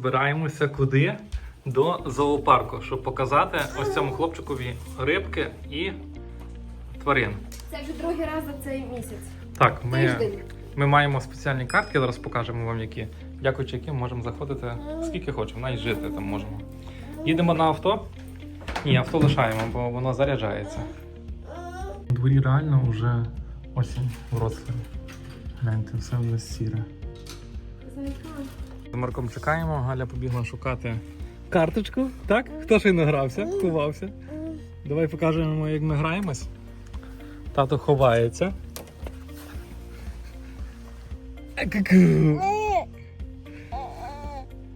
збираємося куди? До зоопарку, щоб показати ось цьому хлопчикові рибки і тварин. Це вже другий раз за цей місяць. Так, ми, Тиждень. ми маємо спеціальні картки, зараз покажемо вам які. Дякуючи яким можемо заходити скільки хочемо, навіть жити там можемо. Їдемо на авто. Ні, авто лишаємо, бо воно заряджається. У дворі реально вже осінь в Вроцлаві. Гляньте, все вже сіре. З Марком чекаємо, Галя побігла шукати карточку. Так? Хто ще й не грався, ховався. Давай покажемо, як ми граємось. Тато ховається.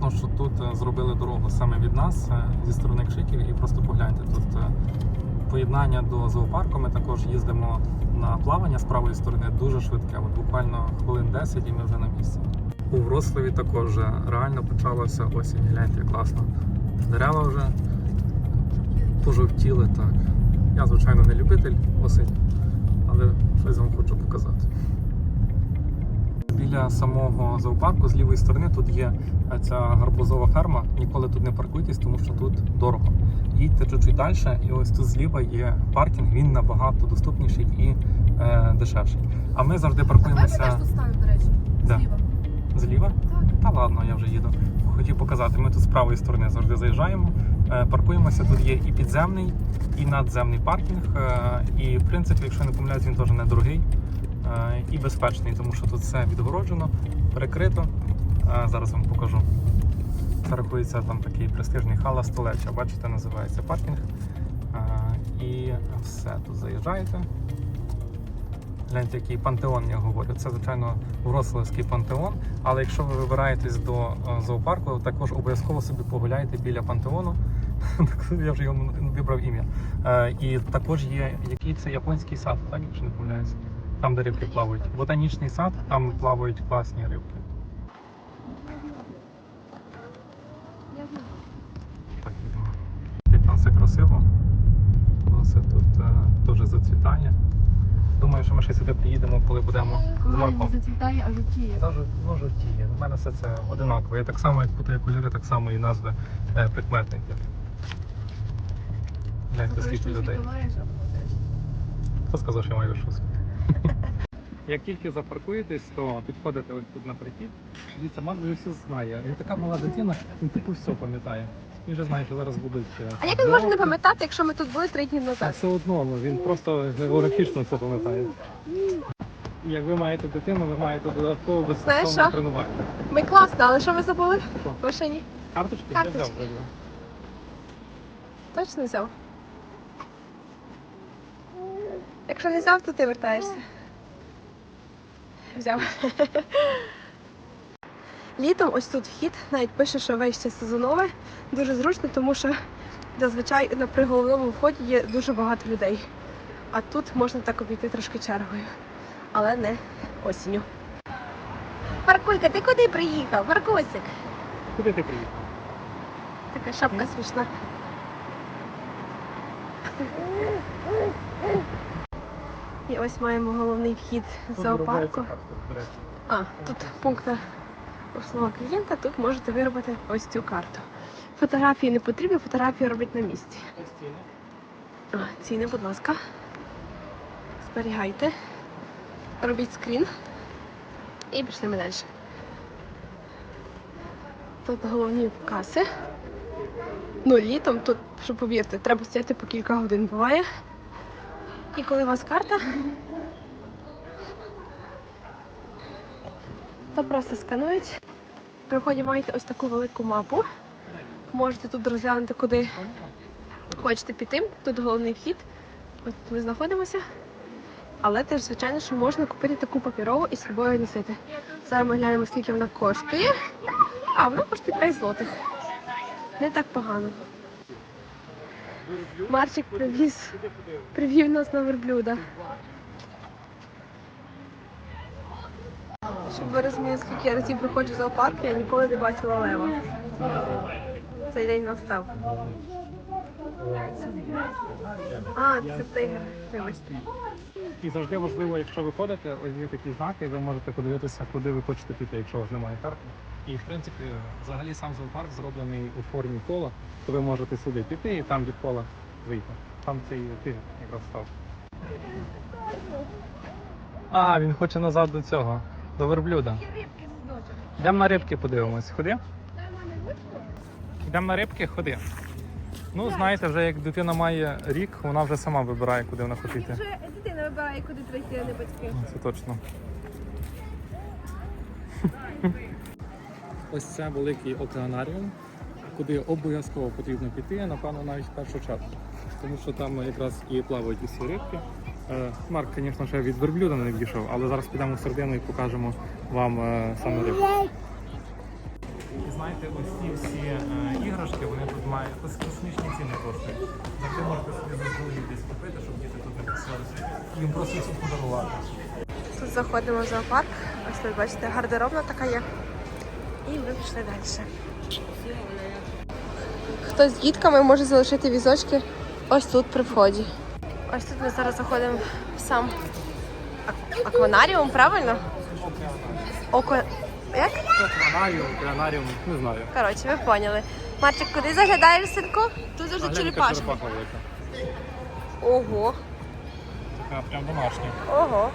Ну, що тут е, зробили дорогу саме від нас е, зі сторони Кшиків, і просто погляньте тут е, поєднання до зоопарку. Ми також їздимо на плавання з правої сторони дуже швидке. От буквально хвилин 10 і ми вже на місці. У Вроцлаві також вже реально почалася осінь. Гляньте, класно. Дерева вже пожовтіли так. Я, звичайно, не любитель осень, але щось вам хочу показати. Біля самого зоопарку з лівої сторони тут є е, ця гарбузова ферма. Ніколи тут не паркуйтесь, тому що тут дорого. Їдьте чуть-чуть далі, і ось тут зліва є паркінг, він набагато доступніший і е, дешевший. А ми завжди Давай ми теж тут ставимо, до речі. Да. Зліва. Так. Та ладно, я вже їду. Хотів показати, ми тут з правої сторони завжди заїжджаємо, е, паркуємося. Тут є і підземний, і надземний паркінг. е, І в принципі, якщо не помиляюсь, він теж недорогий е, і безпечний, тому що тут все відгороджено, перекрито. Зараз вам покажу. Це рахується там такий престижний хала столеча. Бачите, називається паркінг. І все, тут заїжджаєте. Гляньте, який пантеон я говорю. Це, звичайно, Вроцлавський пантеон. Але якщо ви вибираєтесь до е, зоопарку, також обов'язково собі погуляйте біля пантеону. я вже йому вибрав ім'я. Е, І також є який це японський сад, так якщо не помиляюся. Там, де рибки плавають. Ботанічний сад, там плавають класні рибки. Так. Там все красиво. Все тут е, дуже зацвітає. Думаю, що ми ще сюди приїдемо, коли будемо з Марком. зацвітає, а жовтіє. Та жов- ну, жовтіє. У мене все це одинаково. Я так само, як путаю кольори, так само і назви е, прикметників. Гляньте, скільки людей. Хто сказав, що я маю щось? Як тільки запаркуєтесь, то підходите ось тут на прихід. Дивіться, Марк вже все знає. Він така мала дитина, він типу все пам'ятає. Він вже знає, що зараз будуть. е, А як він може не пам'ятати, якщо ми тут були три дні назад? все одно, ну, він просто географічно це пам'ятає. Як ви маєте дитину, ви маєте додатково Знаєш безкоштовне що? тренування. Ми класно, але що ми забули? Що? В машині. Карточки? Я Карточки. взяв вроде. Точно взяв? Якщо не взяв, то ти вертаєшся. Взяв. Літом ось тут вхід, навіть пише, що весь час сезонове. Дуже зручно, тому що зазвичай на при головному вході є дуже багато людей. А тут можна так обійти трошки чергою. Але не осінню. Паркуйка, ти куди приїхав? Паркусик. Куди ти приїхав? Така шапка смішна. І ось маємо головний вхід зоопарку. А, тут пункт обслуга клієнта, тут можете виробити ось цю карту. Фотографії не потрібні, фотографії роблять на місці. А, ціни, будь ласка. Зберігайте. Робіть скрін. І пішли ми далі. Тут головні каси. Ну, літом тут, що повірте, треба стояти по кілька годин буває. І коли у вас карта, то просто сканують. При вході маєте ось таку велику мапу. Можете тут розглянути, куди хочете піти. Тут головний вхід. Тут ми знаходимося. Але теж, звичайно, що можна купити таку папірову і з собою носити. Зараз ми глянемо, скільки вона коштує. А, вона коштує 5 злотих. Не так погано. Марчик привіз, привів нас на верблюда. Щоб ви розуміли, скільки я разів приходжу в зоопарк, я ніколи не бачила лева. Цей день настав. А, це тигр. Вибачте. І завжди важливо, якщо ви ходите, ось є такі знаки, ви можете подивитися, куди ви хочете піти, якщо у вас немає карти. І в принципі, взагалі сам зоопарк зроблений у формі кола, то ви можете сюди піти і там від кола вийти. Там цей тигр якраз став. А, він хоче назад до цього, до верблюда. Йдемо на рибки подивимось. Ходи? Йдемо на рибки, ходи. Ну, знаєте, вже як дитина має рік, вона вже сама вибирає, куди вона хоче йти. Вже дитина вибирає, куди прийти, а не батьки. Ну, Це точно. Ось це великий океанаріум, куди обов'язково потрібно піти, напевно, навіть в першу чергу. Тому що там якраз і плавають усі рибки. Е, Марк, звісно, ще від верблюда не відійшов, але зараз підемо в середину і покажемо вам е, саме рибку. І знаєте, ось ці всі е, іграшки, вони тут мають ось космічні ціни коштують. Завжди можете собі заздалегідь десь купити, щоб діти тут не просилися. Їм просто їх подарувати. Тут заходимо в зоопарк. Ось тут бачите, гардеробна така є. І ми пішли далі. Хтось з дітками може залишити візочки ось тут при вході. Ось тут ми зараз заходимо в сам акванаріум, правильно? Око... Як? Океанаріум, океанаріум, не знаю. Коротше, ви поняли. Марчик, куди заглядаєш, синку? Тут завжди велика. Ого, Така прям домашня. ого.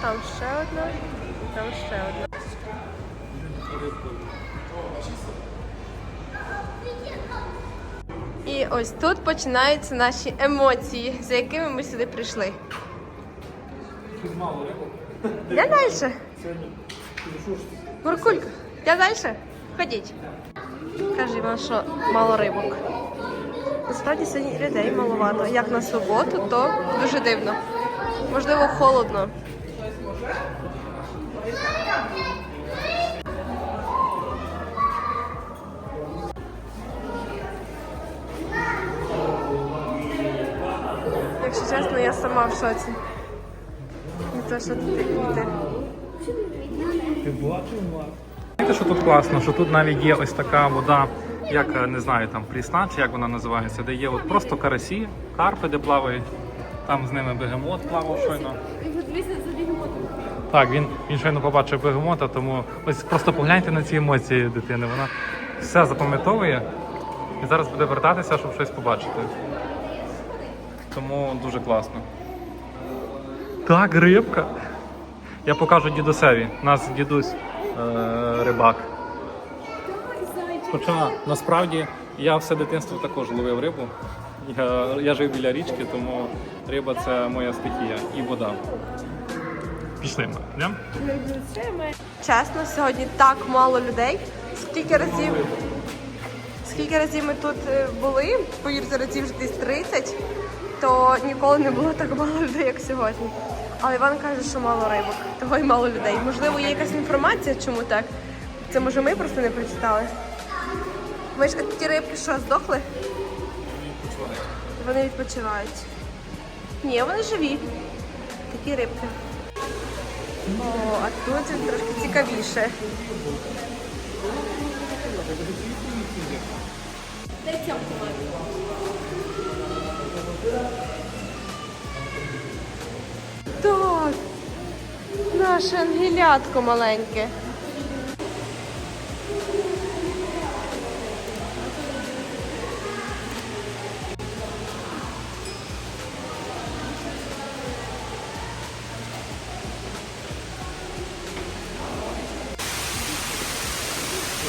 Там ще одна, там ще одна. І ось тут починаються наші емоції, за якими ми сюди прийшли. Мало рибок. Де далі? Муркулька, де далі? Ходіть. Каже вам, що мало рибок. Насправді сьогодні людей маловато. Як на суботу, то дуже дивно. Можливо, холодно. Чесно, я сама в шоці. Не то, що тут діти. Ти бачив, Марк? Знаєте, що тут класно? Що тут навіть є ось така вода, як е, не знаю, там прісна, чи як вона називається, де є от просто карасі, карпи, де плавають. Там з ними бегемот плавав щойно. Так, він, він щойно побачив бегемота, тому ось просто погляньте на ці емоції дитини. Вона все запам'ятовує і зараз буде вертатися, щоб щось побачити. Тому дуже класно. Так, рибка. Я покажу дідусеві. У нас дідусь е- рибак. Хоча насправді я все дитинство також ловив рибу. Я, я жив біля річки, тому риба це моя стихія і вода. Пішли ми. йдемо? Чесно, сьогодні так мало людей. Скільки разів, скільки разів ми тут е, були, повірте, разів вже десь 30, то ніколи не було так мало людей, як сьогодні. Але Іван каже, що мало рибок, того й мало людей. Можливо, є якась інформація, чому так. Це може ми просто не прочитали. Ми ж а ті рибки що, здохли? Вони відпочивають. Ні, вони живі. Такі рибки. О, а тут трошки цікавіше. Так, наше ангелятко маленьке.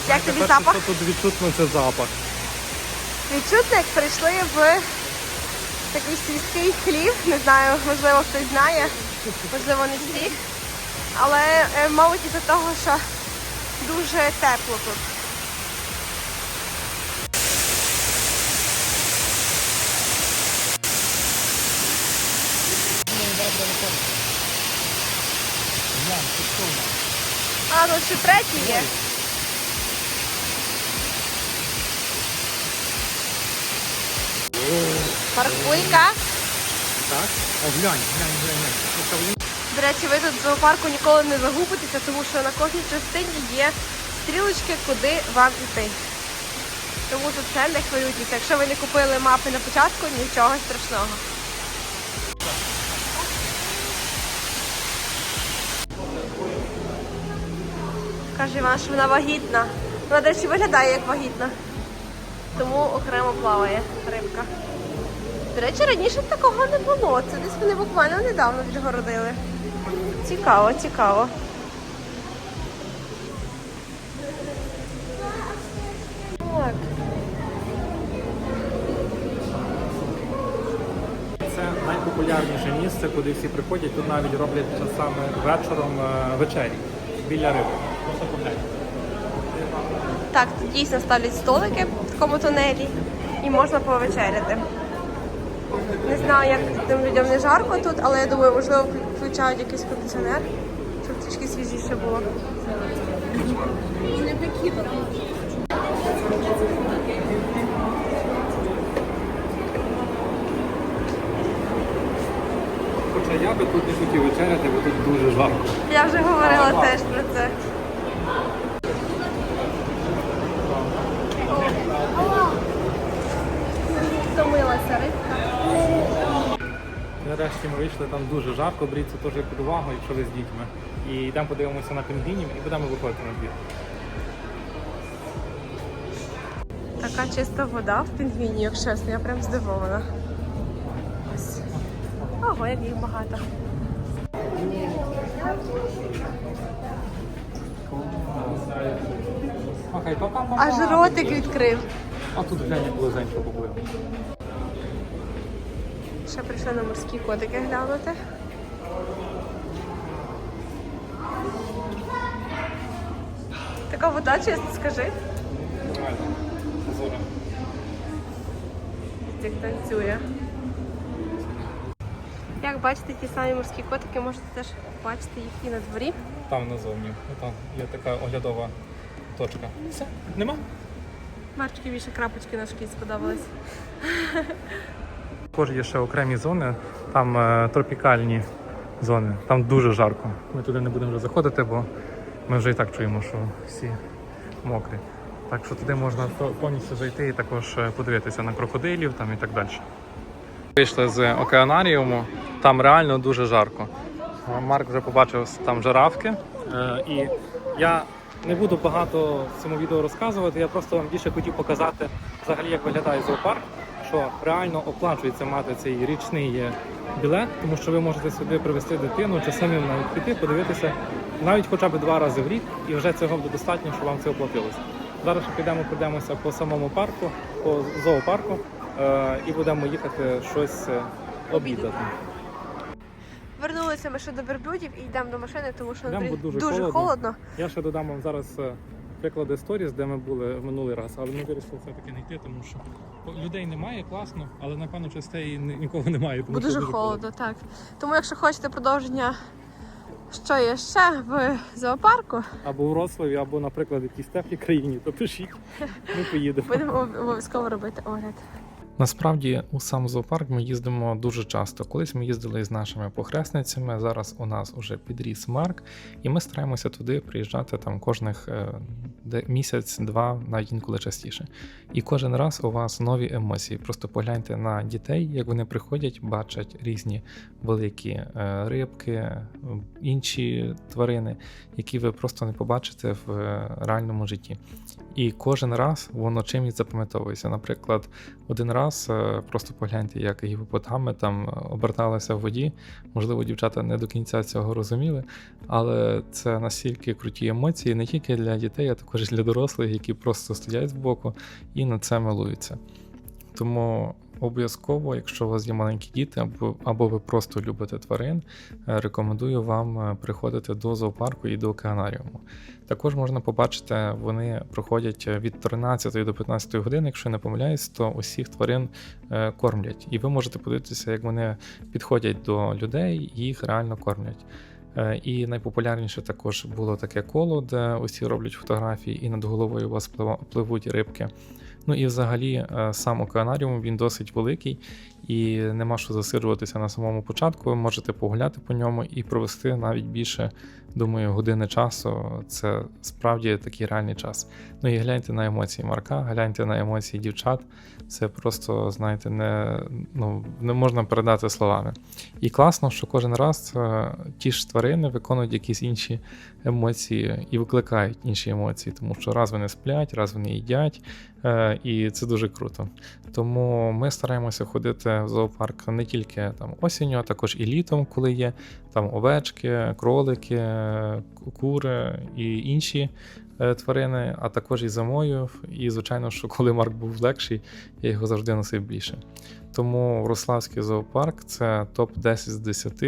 Як тобі запах? Тут відчутно це запах. Відчутно, як прийшли в такий сільський хлів. Не знаю, можливо, хтось знає, можливо, не всі. Але, е, мабуть, із-за того, що дуже тепло тут. А, тут ще третій є. Паркуйка. Так? О, глянь, глянь, глянь. глянь. До речі, ви тут в зоопарку ніколи не загубитеся, тому що на кожній частині є стрілочки, куди вам іти. Тому тут це не хвилюйтеся. Якщо ви не купили мапи на початку, нічого страшного. Каже Іван, що вона вагітна. Вона, до речі, виглядає як вагітна. Тому окремо плаває рибка. До речі, раніше такого не було. Це десь вони буквально недавно відгородили. Цікаво, цікаво. Так. Це найпопулярніше місце, куди всі приходять. Тут навіть роблять саме вечором е, вечері біля риби. Просто. Так, тут дійсно ставлять столики в такому тунелі і можна повечеряти. Не знаю, як тим людям не жарко тут, але я думаю, можливо, включають якийсь кондиціонер, щоб трішки свіжіше було. Хоча я би тут не хотів вечеряти, бо тут дуже жарко. Я вже говорила теж про це. Втомилася рибка. Нарешті ми вийшли, там дуже жарко, беріть це теж під увагу, якщо ви з дітьми. І йдемо подивимося на пінгвінів і будемо виходити на двір. Така чиста вода в пінгвіні, якщо чесно, я прям здивована. Ось. Ого, як їх багато. Аж ротик відкрив. А тут глянь, як близенько поплив. Ще прийшли на морські котики глянути. Така вода, чесно скажи. Зоря. Як танцює. Як бачите, ті самі морські котики можете теж бачити їх і на дворі. Там назовні. Там є така оглядова точка. Все, нема? Марчики більше крапочки на шкіт сподобались. Також є ще окремі зони, там е, тропікальні зони, там дуже жарко. Ми туди не будемо вже заходити, бо ми вже і так чуємо, що всі мокрі. Так що туди можна повністю зайти і також е, подивитися на крокодилів там і так далі. Вийшли з океанаріуму, там реально дуже жарко. Марк вже побачив там жирафки. Е, І я не буду багато в цьому відео розказувати, я просто вам більше хотів показати взагалі, як виглядає зоопарк, що реально оплачується мати цей річний е, білет, тому що ви можете сюди привезти дитину чи самим навіть піти, подивитися навіть хоча б два рази в рік, і вже цього буде достатньо, щоб вам це оплатилося. Зараз ще підемо, пройдемося по самому парку, по зоопарку, е, і будемо їхати щось е, обідати. Вернулися ми ще до верблюдів і йдемо до машини, тому що Андрій дуже дуже холодно. холодно. Я ще додам вам зараз приклади сторіс, де ми були в минулий раз, але ми вирішили все-таки не йти, тому що людей немає, класно, але напевно ні- нікого немає. Тому Буде дуже холодно, так. Тому якщо хочете продовження, що є ще в зоопарку, Або у Рославі, або, наприклад, в якійсь теплій країні, то пишіть, ми поїдемо. будемо обов'язково робити огляд. Насправді у сам зоопарк ми їздимо дуже часто. Колись ми їздили з нашими похресницями. Зараз у нас уже підріс Марк, і ми стараємося туди приїжджати там кожних е, місяць-два, навіть інколи частіше. І кожен раз у вас нові емоції. Просто погляньте на дітей, як вони приходять, бачать різні великі е, рибки, інші тварини, які ви просто не побачите в е, реальному житті. І кожен раз воно чимось запам'ятовується. Наприклад, один раз е, просто погляньте, як гіпопотами там е, оберталися в воді. Можливо, дівчата не до кінця цього розуміли, але це настільки круті емоції не тільки для дітей, а також для дорослих, які просто стоять збоку і на це милуються. Тому обов'язково, якщо у вас є маленькі діти, або, або ви просто любите тварин, е, рекомендую вам е, приходити до зоопарку і до океанаріуму. Також можна побачити, вони проходять е, від 13 до 15 години, якщо я не помиляюсь, то усіх тварин кормлять. І ви можете подивитися, як вони підходять до людей і їх реально кормлять. І найпопулярніше також було таке коло, де усі роблять фотографії, і над головою у вас пливуть рибки. Ну і взагалі е, сам океанаріум він досить великий, і нема що засиджуватися на самому початку. Ви можете погуляти по ньому і провести навіть більше, думаю, години часу. Це справді такий реальний час. Ну і гляньте на емоції Марка, гляньте на емоції дівчат. Це просто, знаєте, не, ну, не можна передати словами. І класно, що кожен раз е, ті ж тварини виконують якісь інші емоції і викликають інші емоції, тому що раз вони сплять, раз вони їдять, е, і це дуже круто. Тому ми стараємося ходити зоопарк не тільки там осінню, а також і літом, коли є там овечки, кролики, ку- кури і інші е, тварини, а також і зимою. І, звичайно, що коли Марк був легший, я його завжди носив більше. Тому Врославський зоопарк це топ-10 з 10.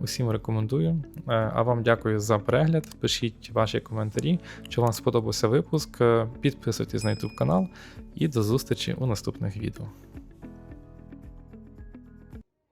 Усім рекомендую. Е, А вам дякую за перегляд. Пишіть ваші коментарі, чи вам сподобався випуск. Е, Підписуйтесь на YouTube канал і до зустрічі у наступних відео.